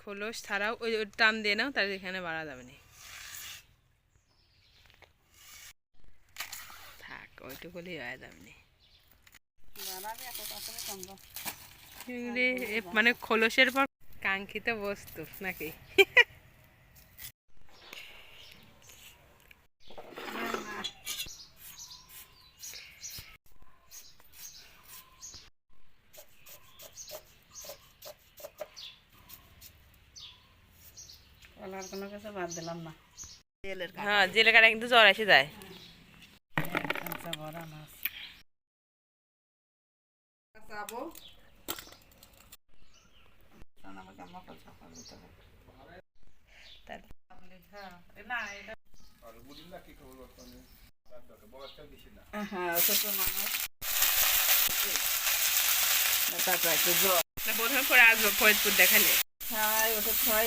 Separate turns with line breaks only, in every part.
খোলস ছাড়াও ওই টান দিয়ে নাও তাহলে এখানে বাড়া যাবে না। থাক ওইটুকুলি হয়ে যাবে না। মানে খোলসের পর কাঙ্ক্ষিত বস্তু নাকি?
কলার কোনো কিছু বাদ দিলাম না।
হ্যাঁ জেলে কাটা কিন্তু জ্বর এসে যায়।
ভরা মাছ। যাব হ্যাঁ হ্যাঁ
প্রথমে পরে আসব ফরিদপুর দেখালে।
খাই ওষুধ খাই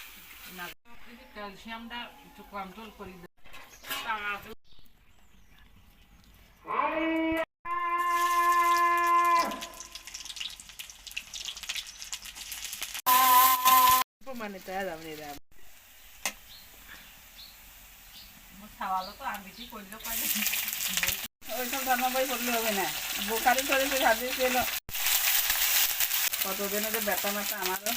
ক্যালসিয়ামটা একটু কন্ট্রোল করি
যাবে এরা
ওইসব ধর্ম বই পড়লে হবে না। বোকারি শরীফে হাদিস ছিল কতদিনে যে ব্যথা ব্যথা আমারও।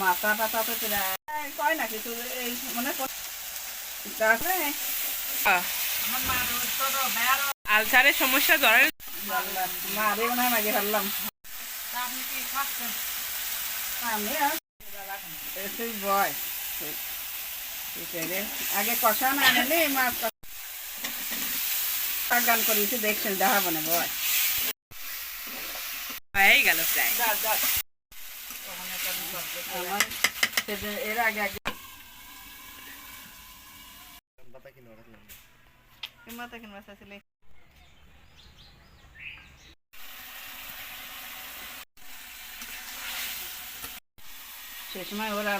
মাথা টাথা তো প্রায় কয় না কিছু এই মানে
আলসারের সমস্যা জ্বরের
মারে মনে হয় ফেললাম। আর আগে কষা না আনলে মাছ গান করেছি দেখছেন দেখাবো না ভয়
হয়েই গেল প্রায়।
আমার এর আগে আগে মাথা কিনবা চাইছিলে সে সময় ওরা